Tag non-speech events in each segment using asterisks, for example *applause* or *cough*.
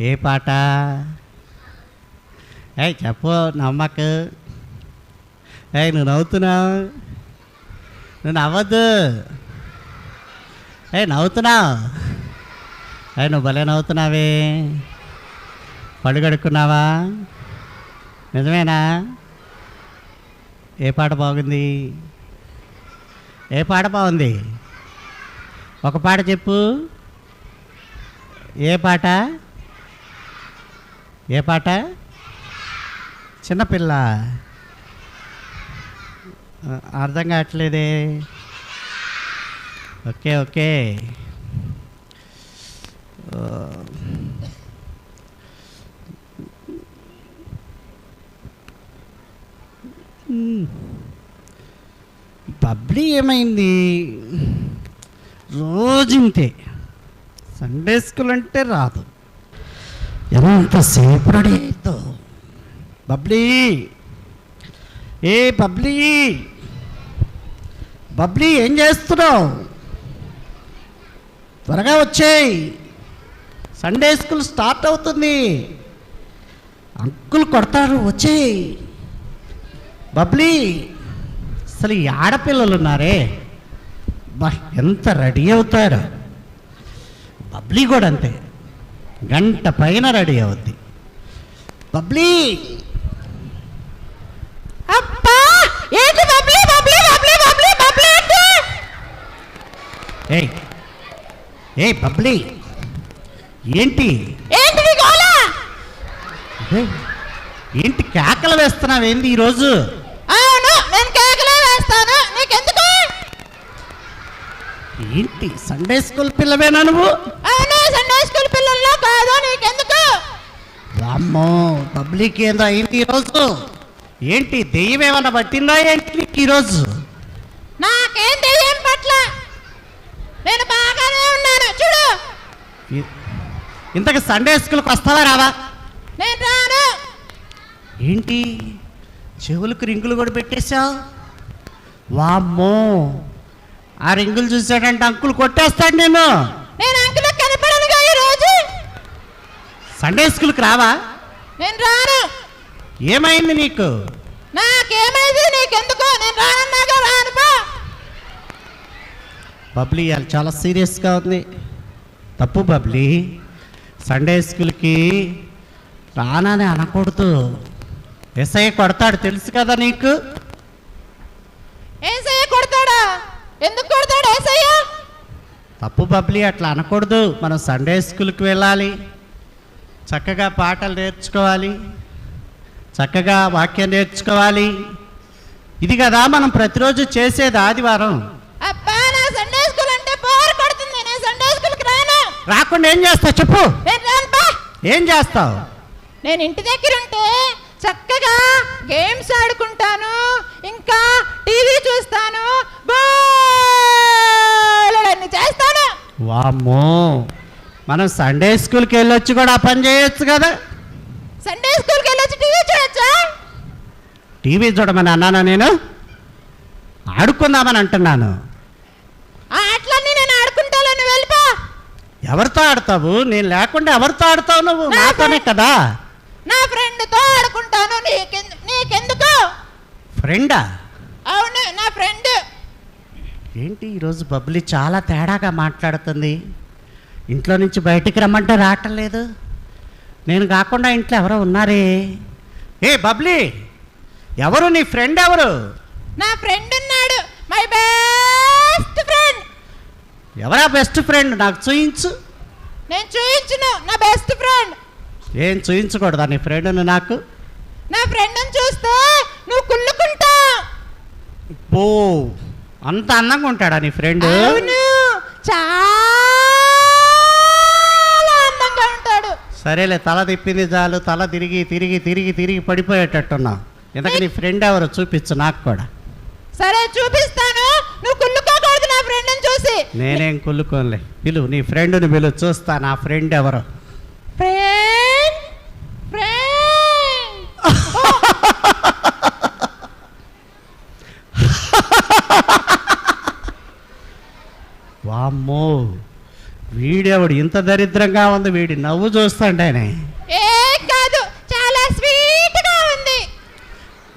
ఏ పాట? ఏ చెప్పు నమ్మకు. ఏ నువ్వు నవ్వుతున్నావు? నువ్వు నవ్వద్దు. ఏ నవ్వుతున్నావు? ఏ నువ్వు భలే నవ్వుతున్నావే. పడుగడుక్కున్నావా? కడుక్కున్నావా నిజమేనా? ఏ పాట బాగుంది? ఏ పాట బాగుంది? ఒక పాట చెప్పు. ఏ పాట? ఏ పాట? చిన్నపిల్ల. అర్థం కావట్లేదే. Okay okay. ఆ, బబ్లీ ఏమైంది? రోజు ఇంతే. సండే స్కూల్ అంటే రాదు. ఎంతసేపు రెడీ అవుతో బబ్లీ! ఏ బబ్లీ! బబ్లీ ఏం చేస్తున్నావు? త్వరగా వచ్చేయి. సండే స్కూల్ స్టార్ట్ అవుతుంది. అంకుల్ కొడతారు వచ్చేయి. బబ్లీ అసలు ఈ ఆడపిల్లలు ఉన్నారే? బా ఎంత రెడీ అవుతారు? బబ్లీ కూడా అంతే. గంట పైన రెడీ అవుద్ది. బబ్లీ! అబ్బా! ఏంటి బబ్లీ? బబ్లీ బబ్లీ బబ్లీ బబ్లీ ఏంటి? ఏయ్! ఏయ్ బబ్లీ! ఏంటి? ఏంటి నీ గోల ఏంటి కేకలు వేస్తున్నావేంది ఈరోజు? అవును నేను కేకలే వేస్తాను. నీకెందుకు? ఏంటి? సండే స్కూల్ పిల్లవేనా నువ్వు అవును సండే స్కూల్ పిల్లల్లో కాదు నీకెందుకు అమ్మో పబ్లిక్ ఏందో అయింది ఈరోజు? ఏంటి దెయ్యం ఏమన్నా పట్టిందా ఏంటి నీకు ఈరోజు? నాకేం తెలియని పట్ల? నేను బాగానే ఉన్నాను చూడు. ఇంతకు సండే స్కూల్కి వస్తావా రావా? నేను రాను. ఏంటి? చెవులకు రింగులు కూడా పెట్టేశావు? వామ్మో. ఆ రింగులు చూసాడంటే అంకుల్ కొట్టేస్తాడు నేను సండే స్కూల్కి రావా? నేను రాను. ఏమైంది నీకు? నాకేమైంది? నీకెందుకు? నేను రానన్నాగా రాను బబ్లీ చాలా సీరియస్గా ఉంది. తప్పు బబ్లీ. సండే స్కూల్కి రానని అనకూడదు. ఎస్ఐ కొడతాడు తెలుసు కదా నీకు? ఏసయ్య కొడతాడా? ఎందుకు కొడతాడు ఏసయ్య తప్పు బబ్లీ అట్లా అనకూడదు. మనం సండే స్కూల్కి వెళ్ళాలి. చక్కగా పాటలు నేర్చుకోవాలి. చక్కగా వాక్యం నేర్చుకోవాలి. ఇది కదా మనం ప్రతిరోజు చేసేది ఆదివారం. రాకుండా ఏం చేస్తావు? చెప్పు. ఏం చేస్తావు? నేను ఇంటి దగ్గర ఉంటే చక్కగా గేమ్స్ ఆడుకుంటాను. ఇంకా టీవీ చూస్తాను. చేస్తాను. వామ్మో. మనం సండే స్కూల్కి వెళ్ళొచ్చి కూడా ఆ పని చేయొచ్చు కదా. సండే స్కూల్కి వెళ్ళొచ్చి టీవీ చూడొచ్చా? టీవీ చూడమని అన్నానా నేను? ఆడుకుందామని అంటున్నాను. ఆటలన్నీ నేను ఆడుకుంటాను నువ్వు వెళ్ళిపో. ఎవరితో ఆడతావు? నేను లేకుండా ఎవరితో ఆడతావు నువ్వు? నాతోనే కదా. నా ఫ్రెండ్తో ఆడుకుంటాను నీకెందు నీకెందుకు? ఫ్రెండా? అవును నా ఫ్రెండ్. ఏంటి ఈరోజు బబ్లీ చాలా తేడాగా మాట్లాడుతుంది? ఇంట్లో నుంచి బయటికి రమ్మంటే రావటం లేదు. నేను కాకుండా ఇంట్లో ఎవరో ఉన్నారే. ఏ బబ్లీ ఎవరు నీ ఫ్రెండ్ ఎవరు? నా ఫ్రెండ్ ఉన్నాడు మై బెస్ట్ ఫ్రెండ్. ఎవరా బెస్ట్ ఫ్రెండ్? నాకు చూయించు. నేను చూయించును నా బెస్ట్ ఫ్రెండ్. ఏం చూయించకూడదా నీ ఫ్రెండ్ను నాకు? నా ఫ్రెండ్ని చూస్తే నువ్వు కుళ్ళుకుంటావు పో అంత అందంగా ఉంటాడా నీ ఫ్రెండ్? అవును చాలా అందంగా ఉంటాడు సరేలే తల తిప్పింది చాలు తల తిరిగి తిరిగి తిరిగి తిరిగి పడిపోయేటట్టున్నావు. ఇంతకు నీ ఫ్రెండ్ ఎవరు? చూపించు నాకు కూడా. సరే చూపిస్తాను. నువ్వు కుళ్ళుకోకూడదు నా ఫ్రెండ్ని చూసి. నేనేం కుళ్ళుకోనులే. పిలు నీ ఫ్రెండ్ని పిలు చూస్తా నా ఫ్రెండ్ ఎవరు? ఫ్రెండ్ ఫ్రెండ్ *laughs* వామ్మో. వీడేవాడు ఇంత దరిద్రంగా ఉంది? వీడి నవ్వు చూస్తాండేనే ఏం కాదు చాలా స్వీట్గా ఉంది.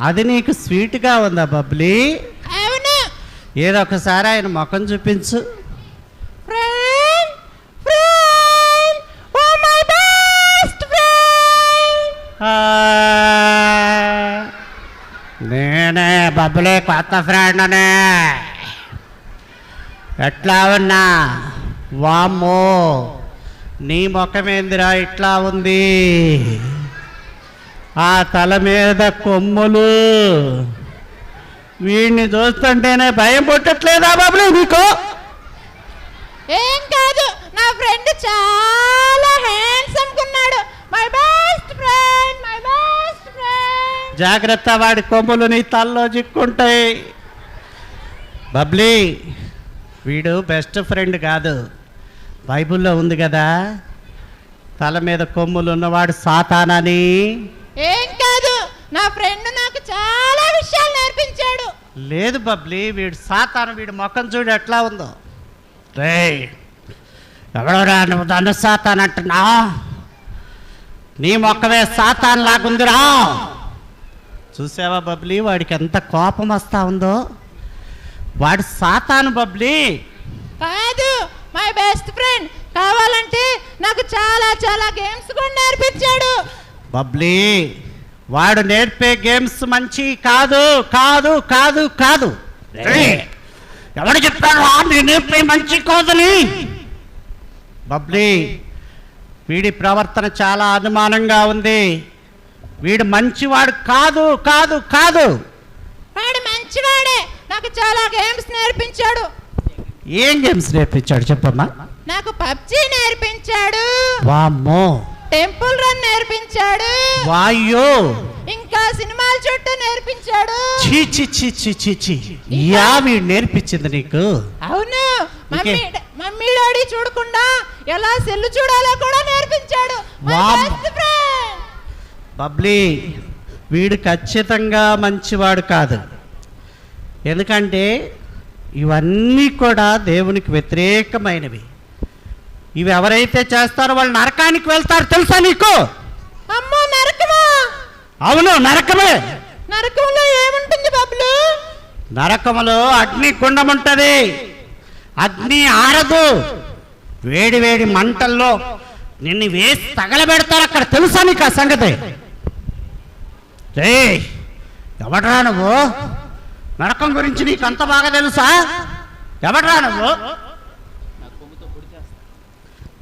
అది నీకు స్వీట్గా ఉందా బబ్లీ? అవును. ఏదో ఒకసారి ఆయన ముఖం చూపించు. నేనే బబ్బులే కొత్త ఫ్రెండ్నే. ఎట్లా ఉన్నా? వామ్మో నీ ముఖమేందిరా ఇట్లా ఉంది? ఆ తల మీద కొమ్ములు. వీడిని చూస్తుంటేనే భయం పుట్టట్లేదా బాబులే నీకు? ఏం కాదు నా ఫ్రెండ్ చాలా హ్యాండ్సమ్ ఉన్నాడు. My best friend my best friend జాగ్రత్త వాడి కొమ్ములు నీ తల్లో చిక్కుంటాయి. బబ్లీ వీడు బెస్ట్ ఫ్రెండ్ కాదు. బైబిల్లో ఉంది కదా తల మీద కొమ్ములు ఉన్నవాడు సాతానని. ఏం కాదు నా ఫ్రెండ్ నాకు చాలా విషయాలు నేర్పించాడు. లేదు బబ్లీ వీడు సాతాను వీడి ముఖం చూడు ఎట్లా ఉందో. రే ఎవడోరా నువ్వు దాన్ని సాతాన్ అంటున్నా. నీ మొక్కవే సాతాన్ లాగుందిరా. చూసావా బబ్లీ వాడికి ఎంత కోపం వస్తా ఉందో? వాడు సాతాను బబ్లీ కాదు మై బెస్ట్ ఫ్రెండ్ కావాలంటే నాకు చాలా చాలా గేమ్స్ కూడా నేర్పించాడు. బబ్లీ వాడు నేర్పే గేమ్స్ మంచి కాదు కాదు కాదు కాదు. రే, ఎవడు చెప్పాడు నేను నేర్పే మంచి కాదని బబ్లీ వీడి ప్రవర్తన చాలా అనుమానంగా ఉంది. వీడు మంచివాడు కాదు కాదు కాదు. వాడు మంచివాడే. నాకు చాలా గేమ్స్ నేర్పించాడు. ఏం గేమ్స్ నేర్పించాడు చెప్పమ్మా? నాకు పబ్జి నేర్పించాడు. వామ్మో. టెంపుల్ రన్ నేర్పించాడు. వాయ్యో. ఇంకా సినిమాల చుట్టూ నేర్పించాడు. చీ చీ చీ చీ చీ చీ యా వీడు నేర్పించింది నీకు. అవును. మమ్మీ? మమ్మీ డాడీ చూడకుండా ఎలా సెల్లు చూడాలో కూడా నేర్పించాడు. బబ్లీ వీడు ఖచ్చితంగా మంచివాడు కాదు. ఎందుకంటే ఇవన్నీ కూడా దేవునికి వ్యతిరేకమైనవి. ఇవి ఎవరైతే చేస్తారో వాళ్ళు నరకానికి వెళ్తారు తెలుసా నీకు? అమ్మో నరకమా? అవును నరకమే. నరకంలో ఏముంటుంది బబ్లు? నరకములో అగ్ని కుండం ఉంటుంది. అగ్ని ఆరదు. వేడి వేడి మంటల్లో నిన్ను వేసి తగలబెడతారు అక్కడ తెలుసా నీకు ఆ సంగతి? రే ఎవడ్రా నువ్వు? నరకం గురించి నీకు అంత బాగా తెలుసా? ఎవడ్రా నువ్వు?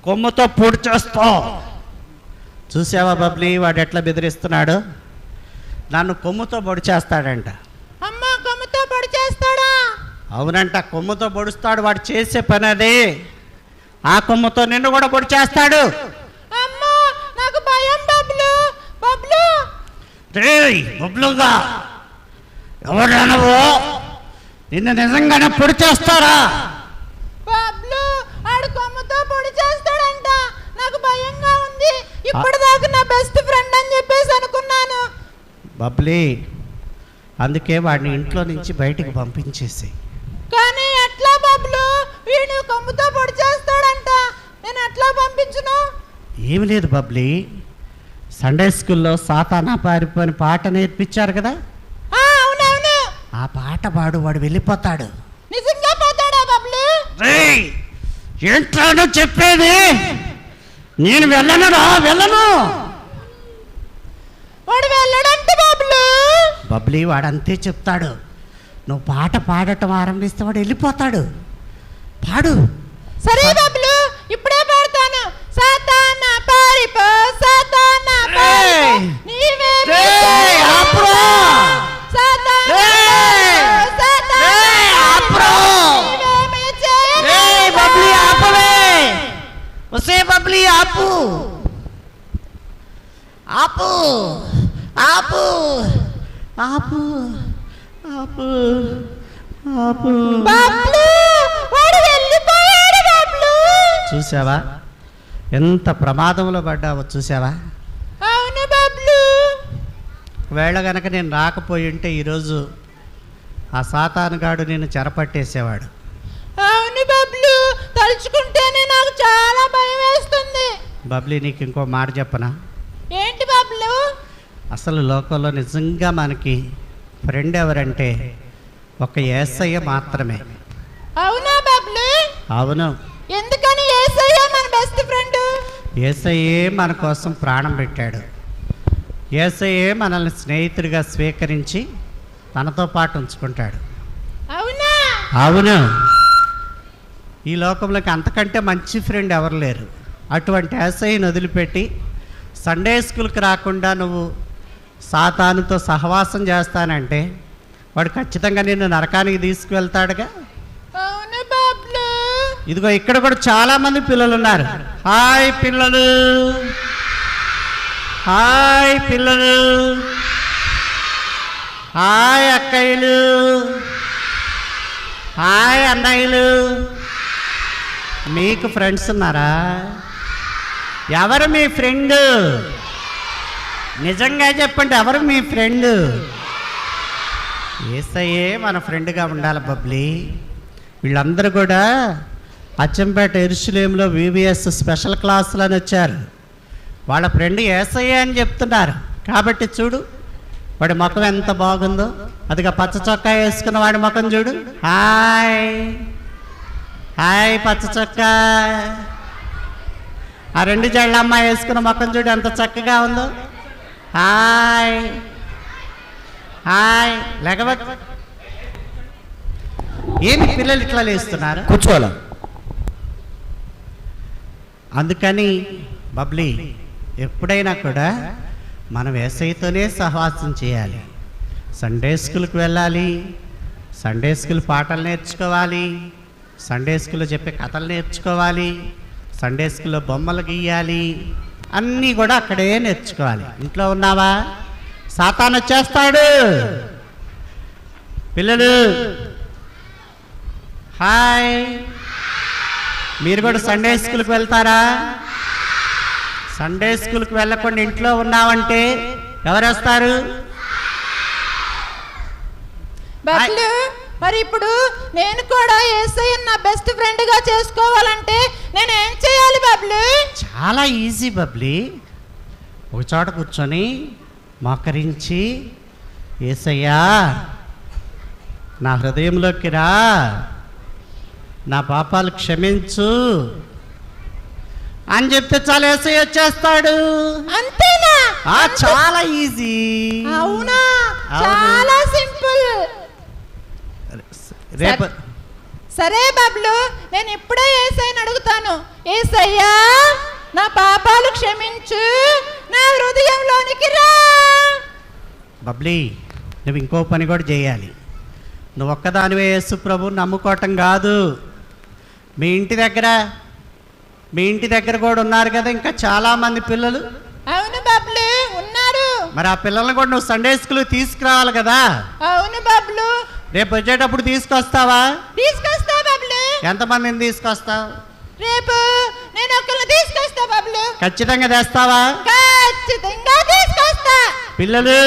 కొమ్ముతో పూడి చేస్తావు చూసావా బబ్లీ వాడు ఎట్లా బెదిరిస్తున్నాడు? నన్ను కొమ్ముతో పొడి చేస్తాడంట. అమ్మ కొమ్ముతో పొడి చేస్తాడా? అవునంట కొమ్ముతో పొడుస్తాడు వాడు చేసే పని అదే. ఆ కొమ్ముతో నిన్ను కూడా పొడి చేస్తాడు. అమ్మో నాకు భయం బబ్లు బబ్లు. రేయ్ బొబ్లుగా. ఎవరా నువ్వు? నిన్ను నిజంగానే పొడి చేస్తారా బబ్లు ఆడు కొమ్ముతో పొడి చేస్తాడంట నాకు భయంగా ఉంది ఇప్పటిదాకా నా బెస్ట్ ఫ్రెండ్ అని చెప్పేసి అనుకున్నాను. బబ్లీ అందుకే వాడిని ఇంట్లో నుంచి బయటికి పంపించేసి కానీ ఎట్లా బబ్లు? వీడు కొమ్ముతో పొడి చేస్తాడంట. నేను ఎట్లా పంపించును? ఏమి లేదు బబ్లీ. సండే స్కూల్లో సాతానా పారిపోని పాట నేర్పించారు కదా? ఆ, అవునవును. ఆ పాట పాడు వాడు వెళ్ళిపోతాడు. నిజంగా పోతాడా బబ్లు? రేయ్ ఏంట్రాను చెప్పేది? నేను వెళ్ళను రా వెళ్ళను. వాడు వెళ్ళడంట బబ్లు. బబ్లీ వాడంతే చెప్తాడు. నువ్వు పాట పాడటం ఆరంభిస్తే వాడు వెళ్ళిపోతాడు. పాడు. సరే బబ్లు ఇప్పుడే పాడతాను. సాతాన పారిపో సాతాన పారిపో! నీవే ఆపవే! వసే బబ్లీ ఆపు. ఆపు. ఆపు. ఆపు. ఆపు. ఆపు. బబ్లు వాడు వెళ్ళిపోయాడు బబ్లు చూసావా? ఎంత ప్రమాదంలో పడ్డావో చూసావా? అవును బబ్లు వేళ గనక నేను రాకపోయి ఉంటే ఈరోజు ఆ సాతానుగాడు నిన్ను చెరపట్టేసేవాడు. అవును బబ్లు తల తలుచుకుంటేనే నాకు చాలా భయం వేస్తుంది. బబ్లీ నీకు ఇంకో మాట చెప్పనా? అసలు లోకంలో నిజంగా మనకి ఫ్రెండ్ ఎవరంటే ఒక ఏసయ్య మాత్రమే. అవునా బాబులు? అవును. ఎందుకని ఏసయ్య మన బెస్ట్ ఫ్రెండ్ ఏసయ్యే మన కోసం ప్రాణం పెట్టాడు. ఏసయ్యే మనల్ని స్నేహితుడిగా స్వీకరించి తనతో పాటు ఉంచుకుంటాడు. అవునా? అవును. ఈ లోకంలోకి అంతకంటే మంచి ఫ్రెండ్ ఎవరు లేరు. అటువంటి ఏసైని వదిలిపెట్టి సండే స్కూల్కి రాకుండా నువ్వు సాతానుతో సహవాసం చేస్తానంటే వాడు ఖచ్చితంగా నిన్ను నరకానికి తీసుకువెళ్తాడుగా? ఇదిగో ఇక్కడ కూడా చాలా మంది పిల్లలు ఉన్నారు హాయ్ పిల్లలు. హాయ్ పిల్లలు. హాయ్ అక్కయ్యలు. హాయ్ అన్నయ్యలు. మీకు ఫ్రెండ్స్ ఉన్నారా? ఎవరు మీ ఫ్రెండ్? నిజంగా చెప్పండి ఎవరు మీ ఫ్రెండ్ ఏసయ్యే మన ఫ్రెండ్గా ఉండాలి బబ్లీ. వీళ్ళందరూ కూడా అచ్చంపేట ఎరుసలేంలో వివిఎస్ స్పెషల్ క్లాసులు అని వచ్చారు. వాళ్ళ ఫ్రెండ్ ఏసయ్యే అని చెప్తున్నారు. కాబట్టి చూడు వాడి ముఖం ఎంత బాగుందో. అదిగా పచ్చ చొక్కా వేసుకున్న వాడి ముఖం చూడు. హాయ్. హాయ్ పచ్చ చొక్కా. ఆ రెండు జళ్ళ అమ్మాయి వేసుకున్న ముఖం చూడు ఎంత చక్కగా ఉందో. హాయ్. హాయ్. లేకపోతే ఏమి పిల్లలు ఇట్లా లేస్తున్నారు? కూర్చోవాలా? అందుకని బబ్లీ ఎప్పుడైనా కూడా మనం వేసవితోనే సహవాసం చేయాలి. సండే స్కూల్కి వెళ్ళాలి సండే స్కూల్ పాటలు నేర్చుకోవాలి సండే స్కూల్లో చెప్పే కథలు నేర్చుకోవాలి సండే స్కూల్లో బొమ్మలు గీయాలి అన్నీ కూడా అక్కడే నేర్చుకోవాలి. ఇంట్లో ఉన్నావా? సాతాన్ వచ్చేస్తాడు. పిల్లలు హాయ్. మీరు కూడా సండే స్కూల్కి వెళ్తారా? సండే స్కూల్కి వెళ్ళకుండా ఇంట్లో ఉన్నావంటే ఎవరు వస్తారు? మరి ఇప్పుడు నేను కూడా ఏసయ్య నా బెస్ట్ ఫ్రెండ్గా చేసుకోవాలంటే నేను ఏం చేయాలి బాబులు? చాలా ఈజీ బబ్లీ. ఒక చోట కూర్చొని మోకరించి ఏసయ్యా నా హృదయంలోకి రా. నా పాపాలు క్షమించు. అని చెప్తే చాలా ఏసై వచ్చేస్తాడు. అంతేనా? చాలా ఈజీ అవును. చాలా సింపుల్ రేపు సరే. బాబులు నేను ఇప్పుడే ఏసైని అడుగుతాను. ఏసయ్యా నా పాపాలు క్షమించు నా హృదయంలోనికి రా. బబ్లీ నువ్వు ఇంకో పని కూడా చేయాలి. నువ్వు ఒక్కదానివే యేసు ప్రభు నమ్ముకోవటం కాదు. మీ ఇంటి దగ్గర మీ ఇంటి దగ్గర కూడా ఉన్నారు కదా ఇంకా చాలామంది పిల్లలు. అవును బాబులు ఉన్నారు. మరి ఆ పిల్లల్ని కూడా నువ్వు సండే స్కూల్ తీసుకురావాలి కదా. అవును బాబులు రేపు వచ్చేటప్పుడు తీసుకొస్తావా? తీసుకొస్తా బాబులు. ఎంతమందిని తీసుకొస్తావు? రేపు నేను ఒకరిని తీసుకొస్తా బాబులు. ఖచ్చితంగా తెస్తావా? ఖచ్చితంగా తీసుకొస్తా. పిల్లలు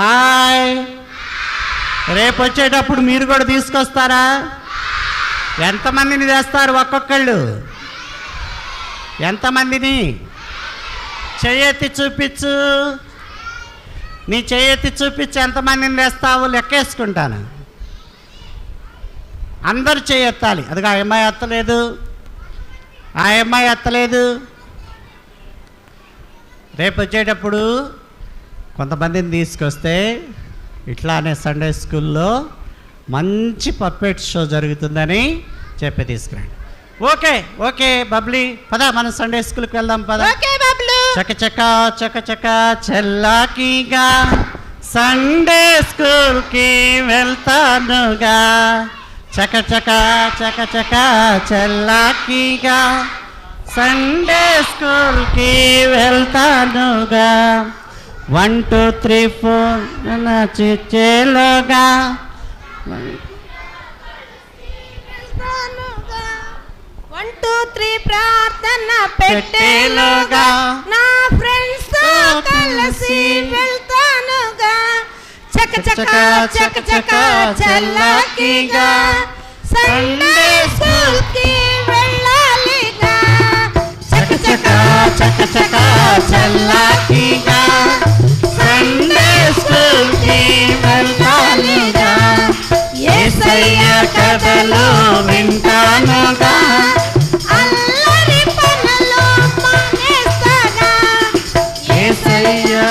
హాయ్. రేపు వచ్చేటప్పుడు మీరు కూడా తీసుకొస్తారా? ఎంతమందిని తెస్తారు ఒక్కొక్కళ్ళు? ఎంతమందిని? చెయ్యెత్తి చూపించు. నీ చెయ్యెత్తి చూపించి ఎంతమందిని వేస్తావు లెక్కేసుకుంటాను. అందరు చేయెత్తాలి. అదిగా ఆ అమ్మాయి ఎత్తలేదు. ఆ అమ్మాయి ఎత్తలేదు. రేపు వచ్చేటప్పుడు కొంతమందిని తీసుకొస్తే ఇట్లానే సండే స్కూల్లో మంచి పర్ఫెక్ట్ షో జరుగుతుందని చెప్పి తీసుకురండి. Okay okay Bubbly. పద మనం సండే స్కూల్కి వెళ్దాం పద. ఓకే బాబులు. చక చక చక చక చెల్లాకిగా. సండే స్కూల్కి వెళ్తానుగా. చక చక చక చక చెల్లాకిగా. సండే స్కూల్కి వెళ్తానుగా. వన్ టూ త్రీ ఫోర్ చిచ్చేలోగా టూ త్రీ ప్రార్థన పెట్టేలోగా నా ఫ్రెండ్స్ కలిసి వెళ్తానుగా. చక చక చక చక చల్లకిగా. సండే స్కూల్కి చక చక చక చల్లాకిగా. సండే స్కూల్కి వెళ్తానుగా ఏసయ్య కథలు వింటానుగా.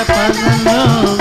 ఏసయ్య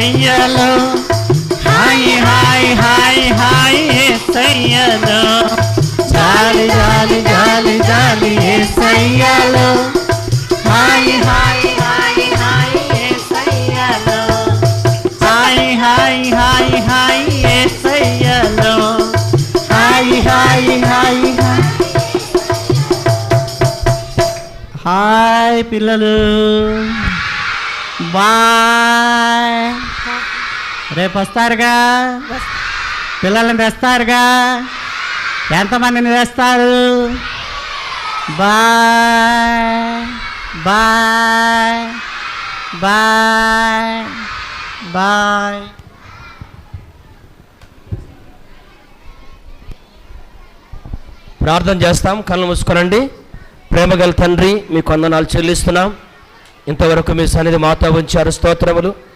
సయ్యలో హాయ్ హాయ్ హాయ్ హాయ్ సయ్యలో జాలి జాలి జాలి జాలి సయ్యలో హాయ్ హాయ్ హాయ్ హాయ్ ఏసయ్యలో hi hi hi hi ఏసయ్యలో hi hi hi hi hi పిల్లలు బాయ్ రేపు వస్తారుగా. పిల్లల్ని తెస్తారుగా. ఎంతమందిని తెస్తారు? Bye bye bye bye. ప్రార్థన చేస్తాం. కళ్ళు మూసుకోనండి. ప్రేమగల తండ్రి మీ కొందనాలు చెల్లిస్తున్నాం. ఇంతవరకు మీ సన్నిధి మాతో ఉంచారు. స్తోత్రములు.